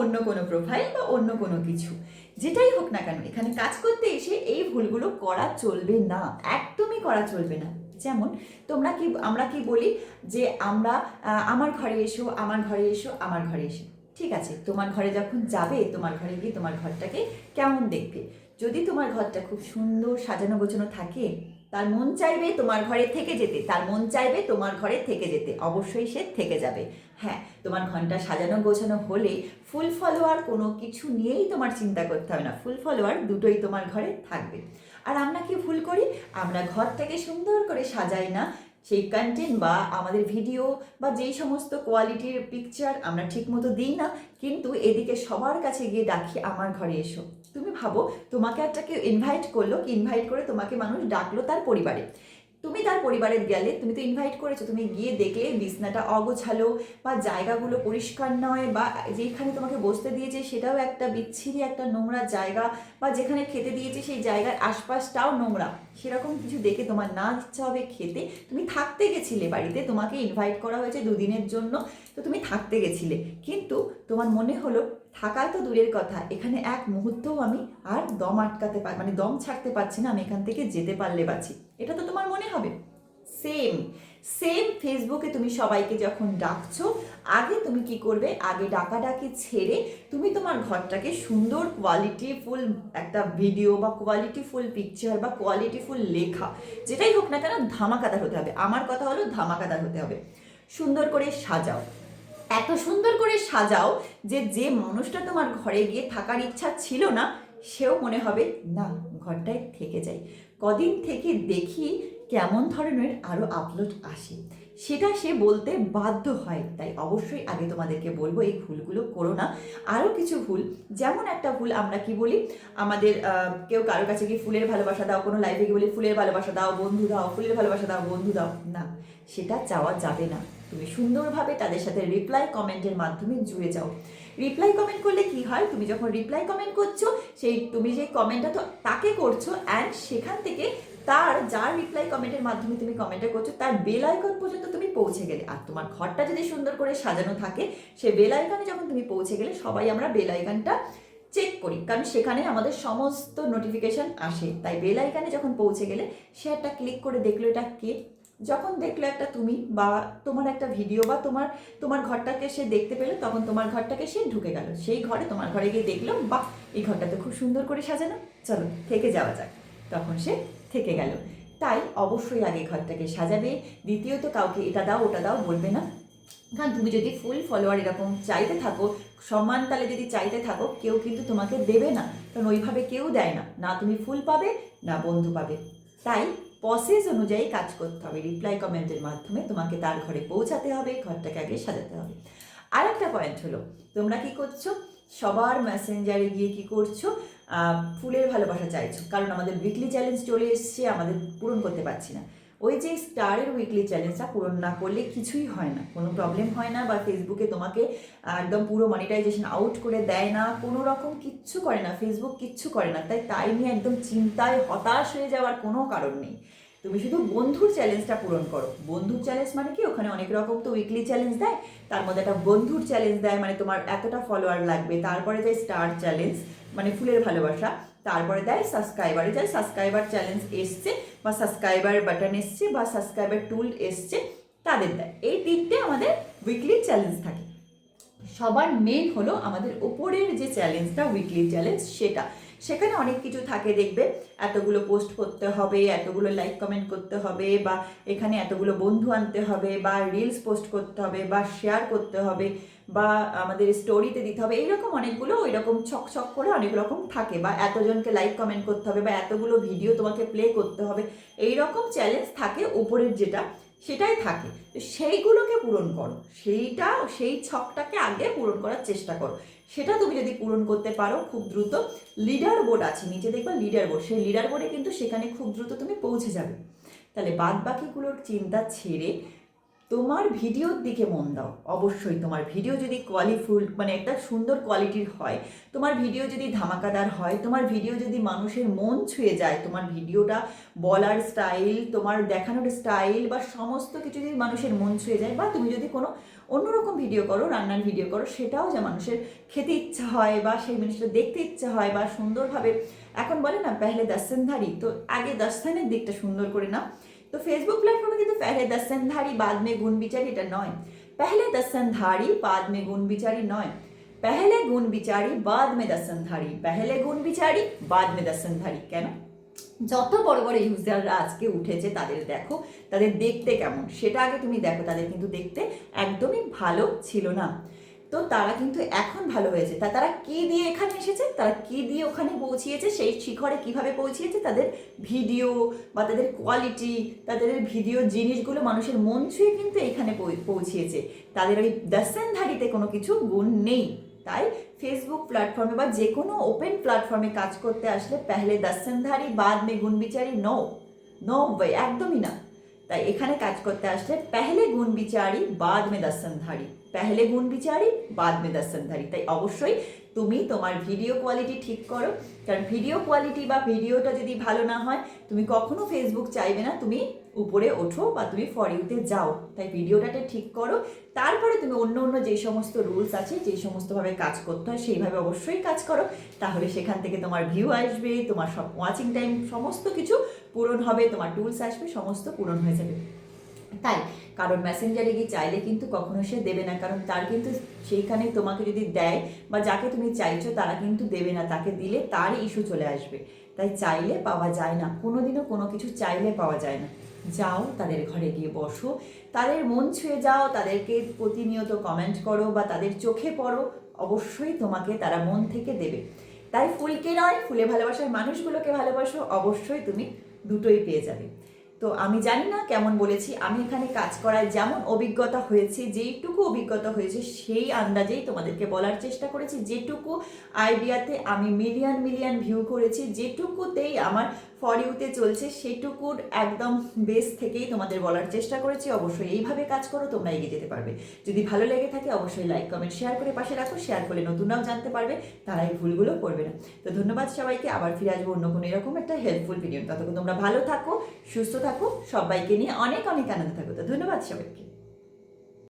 অন্য কোনো প্রোফাইল বা অন্য কোনো কিছু। যেটাই হোক না কেন, এখানে কাজ করতে এসে এই ভুলগুলো করা চলবে না, একদমই করা চলবে না। যেমন, তোমরা কি, আমরা কি বলি যে আমরা আমার ঘরে এসো, আমার ঘরে এসো, আমার ঘরে এসো। ঠিক আছে, তোমার ঘরে যখন যাবে, তোমার ঘরে গিয়ে তোমার ঘরটাকে কেমন দেখবে? যদি তোমার ঘরটা খুব সুন্দর সাজানো গোছানো থাকে তার মন চাইবে তোমার ঘরে থেকে যেতে, তার মন চাইবে তোমার ঘরে থেকে যেতে, অবশ্যই সে থেকে যাবে। হ্যাঁ তোমার ঘরটা সাজানো গোছানো হলে ফুল ফলোয়ার কোনো কিছু নিয়েই তোমার চিন্তা করতে হবে না ফুল ফলোয়ার দুটোই তোমার ঘরে থাকবে। আর আমরা কি ভুল করি? আমরা ঘরটাকে সুন্দর করে সাজাই না, সেই কন্টেন্ট বা আমাদের ভিডিও বা যেই সমস্ত কোয়ালিটির পিকচার আমরা ঠিকমতো দিই না, কিন্তু এদিকে সবার কাছে গিয়ে ডাকি, আমার ঘরে এসো। তুমি ভাবো, তোমাকে একটা কেউ ইনভাইট করল, কি ইনভাইট করে তোমাকে মানুষ ডাকলো তার পরিবারে। তুমি তার পরিবারে গেলে, তুমি তো ইনভাইট করেছ, তুমি গিয়ে দেখলে বিছনাটা অগোছালো বা জায়গাগুলো পরিষ্কার নয় বা যেখানে তোমাকে বসতে দিয়েছে সেটাও একটা বিচ্ছিরি একটা নোংরা জায়গা বা যেখানে খেতে দিয়েছে সেই জায়গার আশপাশটাও নোংরা। সেরকম কিছু দেখে তোমার না ইচ্ছা হবে খেতে, তুমি থাকতে গেছিলে বাড়িতে, তোমাকে ইনভাইট করা হয়েছে দুদিনের জন্য, তো তুমি থাকতে গেছিলে। কিন্তু তোমার মনে হলো থাকা তো দূরের কথা। এখানে এক মুহূর্তও আমি আর দম আটকাতে পার মানে দম ছাড়তে পারছি না, আমি এখান থেকে যেতে পারলে বাঁচি। এটা তো তোমার মনে হবে? সেম সেম ফেসবুকে তুমি সবাইকে যখন ডাকছো, আগে তুমি কি করবে? আগে ডাকাডাকি ছেড়ে তুমি তোমার ঘরটাকে সুন্দর কোয়ালিটিফুল একটা ভিডিও বা কোয়ালিটিফুল পিকচার বা কোয়ালিটিফুল লেখা, যেটাই হোক না কেন, ধামাকাদার হতে হবে। আমার কথা হলো ধামাকাদার হতে হবে। সুন্দর করে সাজাও। এত সুন্দর করে সাজাও যে যে মানুষটা তোমার ঘরে গিয়ে থাকার ইচ্ছা ছিল না, সেও মনে হবে, না, ঘরটায় থেকে যাই। কদিন থেকে দেখি কেমন ধরনের আরও আপলোড আসে। সেটা সে বলতে বাধ্য হয়। তাই অবশ্যই আগে তোমাদেরকে বলব, এই ভুলগুলো করো না। আরও কিছু ভুল, যেমন একটা ভুল আমরা কি বলি? আমাদের কেউ কারও কাছে গিয়ে ফুলের ভালোবাসা দাও, কোনো লাইফে গিয়ে বলি, ফুলের ভালোবাসা দাও, বন্ধু দাও, ফুলের ভালোবাসা দাও, বন্ধু দাও। না, সেটা চাওয়া যাবে না। তুমি সুন্দরভাবে তাদের সাথে রিপ্লাই কমেন্টের মাধ্যমে জুড়ে যাও। রিপ্লাই কমেন্ট করলে কি হয়? তুমি যখন রিপ্লাই কমেন্ট করছ, সেই, তুমি যে কমেন্টটা তো তাকে করছ অ্যান্ড সেখান থেকে তার যার রিপ্লাই কমেন্টের মাধ্যমে তুমি কমেন্টটা করছ, তার বেল আইকন পর্যন্ত তুমি পৌঁছে গেলে। আর তোমার ঘরটা যদি সুন্দর করে সাজানো থাকে, সে বেল আইকনে যখন তুমি পৌঁছে গেলে, সবাই আমরা বেল আইকনটা চেক করি। কারণ সেখানে আমাদের সমস্ত নোটিফিকেশন আসে। তাই বেল আইকনে যখন পৌঁছে গেলে, সে একটা ক্লিক করে দেখল এটা কে? যখন দেখল একটা তুমি বা তোমার একটা ভিডিও বা তোমার তোমার ঘরটাকে সে দেখতে পেল, তখন তোমার ঘরটাকে সে ঢুকে গেল। সেই ঘরে, তোমার ঘরে গিয়ে দেখল, বাহ! এই ঘরটা তো খুব সুন্দর করে সাজানো। চলো, থেকে যাওয়া যাক। তখন সে থেকে গেল। তাই অবশ্যই আগে ঘরটাকে সাজাবে। দ্বিতীয়ত কাউকে এটা দাও, ওটা দাও বলবে না। কারণ তুমি যদি ফুল ফলোয়ার এরকম চাইতে থাকো সম্মান তালে যদি চাইতে থাকো, কেউ কিন্তু তোমাকে দেবে না। কারণ ওইভাবে কেউ দেয় না। না তুমি ফুল পাবে, না বন্ধু পাবে। তাই প্রসেস অনুযায়ী কাজ করতে হবে। রিপ্লাই কমেন্টের মাধ্যমে তোমাকে তার ঘরে পৌঁছাতে হবে, ঘরটাকে আগে সাজাতে হবে। আর একটা পয়েন্ট হলো, তোমরা কি করছ? সবার মেসেঞ্জারে গিয়ে কি করছ? ফুলের ভালোবাসা চাইছো। কারণ আমাদের উইকলি চ্যালেঞ্জ চলে এসছে, আমাদের পূরণ করতে পারছি না। ওই যে স্টারের উইকলি চ্যালেঞ্জটা পূরণ না করলে কিছুই হয় না। কোনো প্রবলেম হয় না বা ফেসবুকে তোমাকে একদম পুরো মনিটাইজেশন আউট করে দেয় না। কোনো রকম কিচ্ছু করে না। ফেসবুক কিচ্ছু করে না। তাই তাই নিয়ে একদম চিন্তায় হতাশ হয়ে যাওয়ার কোনো কারণ নেই। তুমি শুধু বন্ধুর চ্যালেঞ্জটা পূরণ করো। বন্ধুর চ্যালেঞ্জ মানে কি? ওখানে অনেক রকম তো উইকলি চ্যালেঞ্জ দেয়। তার মধ্যে একটা বন্ধুর চ্যালেঞ্জ দেয় মানে তোমার এতটা ফলোয়ার লাগবে। তারপরে দেয় স্টার চ্যালেঞ্জ মানে ফুলের ভালোবাসা। তারপরে দেয় সাবস্ক্রাইবারে যায় সাবস্ক্রাইবার চ্যালেঞ্জ এসছে বা সাবস্ক্রাইবার বাটন এসছে বা সাবস্ক্রাইবার টুল এসছে, তাদের দেয়। এই তিনটে আমাদের উইকলি চ্যালেঞ্জ থাকে। সবার মেন হলো আমাদের ওপরের যে চ্যালেঞ্জটা উইকলি চ্যালেঞ্জ সেটা। সেখানে অনেক কিছু থাকে, দেখবে। এতগুলো পোস্ট করতে হবে, এতগুলো লাইক কমেন্ট করতে হবে, বা এখানে এতগুলো বন্ধু আনতে হবে, বা রিলস পোস্ট করতে হবে, বা শেয়ার করতে হবে, বা আমাদের স্টোরিতে দিতে হবে। এইরকম অনেকগুলো ওই রকম ছক ছক করে অনেক রকম থাকে, বা এতজনকে লাইক কমেন্ট করতে হবে, বা এতগুলো ভিডিও তোমাকে প্লে করতে হবে। এই রকম চ্যালেঞ্জ থাকে উপরের যেটা সেটাই থাকে। সেইগুলোকে পূরণ করো। সেইটা, সেই ছকটাকে আগে পূরণ করার চেষ্টা করো। সেটা তুমি যদি পূরণ করতে পারো খুব দ্রুত লিডার বোর্ড আছে, নিচে দেখবা লিডার বোর্ড সেই লিডার বোর্ডে কিন্তু সেখানে খুব দ্রুত তুমি পৌঁছে যাবে। তাহলে বাদ বাকিগুলোর চিন্তা ছেড়ে তোমার ভিডিওর দিকে মন দাও। অবশ্যই তোমার ভিডিও যদি কোয়ালিফুল মানে একটা সুন্দর কোয়ালিটির হয়, তোমার ভিডিও যদি ধামাকাদার হয়, তোমার ভিডিও যদি মানুষের মন ছুঁয়ে যায়, তোমার ভিডিওটা বলার স্টাইল তোমার দেখানোর স্টাইল বা সমস্ত কিছু যদি মানুষের মন ছুঁয়ে যায়, বা তুমি যদি কোনো অন্যরকম ভিডিও করো, রান্নার ভিডিও করো, সেটাও যে মানুষের খেতে ইচ্ছা হয় বা সেই জিনিসটা দেখতে ইচ্ছা হয় বা সুন্দরভাবে, এখন বলে না, পেহলে দর্শনধারী তো আগে দর্শনের দিকটা সুন্দর করে না তো ফেসবুক প্ল্যাটফর্মে কিন্তু পেহলে দর্শনধারী বাদ মে গুণ বিচারি এটা নয় পেহলে দর্শনধারী বাদ মে গুণ বিচারি নয় पहले गुण बिचारी बाद में दर्शनधारी पहले गुण बिचारी बाद में दर्शनधारी কেন যত বড় বড় ইউজাররা আজকে উঠেছে তাদের দেখো তাদের দেখতে কেমন সেটা আগে তুমি দেখো তাদের কিন্তু দেখতে একদমই ভালো ছিল না তো তারা কিন্তু এখন ভালো হয়েছে। তা তারা কি দিয়ে এখানে এসেছে? তারা কি দিয়ে ওখানে পৌঁছিয়েছে? সেই শিখরে কীভাবে পৌঁছিয়েছে? তাদের ভিডিও বা তাদের কোয়ালিটি তাদের ভিডিও জিনিসগুলো মানুষের মন ছুঁয়ে কিন্তু এখানে পৌঁছিয়েছে। তাদের ওই দর্শনধারীতে কোনো কিছু গুণ নেই। তাই ফেসবুক প্ল্যাটফর্মে বা যে কোনো ওপেন প্ল্যাটফর্মে কাজ করতে আসলে পেহলে দর্শনধারী, বাদ মে গুণ বিচারি নো নো একদমই না। তাই এখানে কাজ করতে আসলে পেহলে গুণ বিচারি, বাদ মে দর্শনধারী। পেহলে গুণ বিচারি বাদ মে দর্শনধারী তাই অবশ্যই তুমি তোমার ভিডিও কোয়ালিটি ঠিক করো কারণ ভিডিও কোয়ালিটি বা ভিডিওটা যদি ভালো না হয় তুমি কখনো ফেসবুক চাইবে না তুমি উপরে ওঠো বা তুমি ফর ইউতে যাও তাই ভিডিওটাতে ঠিক করো তারপরে তুমি অন্য অন্য যে সমস্ত রুলস আছে যে সমস্তভাবে কাজ করতে হয় সেইভাবে অবশ্যই কাজ করো। তাহলে সেখান থেকে তোমার ভিউ আসবে, তোমার সব ওয়াচিং টাইম সমস্ত কিছু পূরণ হবে, তোমার টুলস আসবে, সমস্ত পূরণ হয়ে যাবে। তাই, কারণ মেসেঞ্জারে গিয়ে চাইলে কিন্তু কখনো সে দেবে না, কারণ তার কিন্তু সেইখানে তোমাকে যদি দেয় বা যাকে তুমি চাইছো তারা কিন্তু দেবে না, তাকে দিলে তার ইস্যু চলে আসবে। তাই চাইলে পাওয়া যায় না, কোনোদিনও কোনো কিছু চাইলে পাওয়া যায় না। যাও, তাদের ঘরে গিয়ে বসো, তাদের মন ছুঁয়ে যাও, তাদেরকে প্রতিনিয়ত কমেন্ট করো বা তাদের চোখে পড়ো, অবশ্যই তোমাকে তারা মন থেকে দেবে। তাই ফুলকে নয়, ফুলে ভালোবাসার মানুষগুলোকে ভালোবাসো, অবশ্যই তুমি দুটোই পেয়ে যাবে। তো আমি জানি না কেমন বলেছি, আমি এখানে কাজ করায় যেমন অভিজ্ঞতা হয়েছে, যেইটুকু অভিজ্ঞতা হয়েছে, সেই আন্দাজেই তোমাদেরকে বলার চেষ্টা করেছি। যেটুকু আইডিয়াতে আমি মিলিয়ন মিলিয়ন ভিউ করেছি, যেটুকুতেই আমার ফর ইউতে চলছে, সেটুকুর একদম বেস থেকেই তোমাদের বলার চেষ্টা করেছি। অবশ্যই এইভাবে কাজ করো, তোমরা এগিয়ে যেতে পারবে। যদি ভালো লেগে থাকে, অবশ্যই লাইক কমেন্ট শেয়ার করে পাশে রাখো। শেয়ার করলে নতুনরাও জানতে পারবে, তারা এই ভুলগুলো করবে না। তো ধন্যবাদ সবাইকে, আবার ফিরে আসব অন্য কোনো এরকম একটা হেল্পফুল ভিডিও ততক্ষণ তোমরা ভালো থাকো, সুস্থ থাকো সবাইকে নিয়ে অনেক অনেক আনন্দ থাকো তো ধন্যবাদ সবাইকে।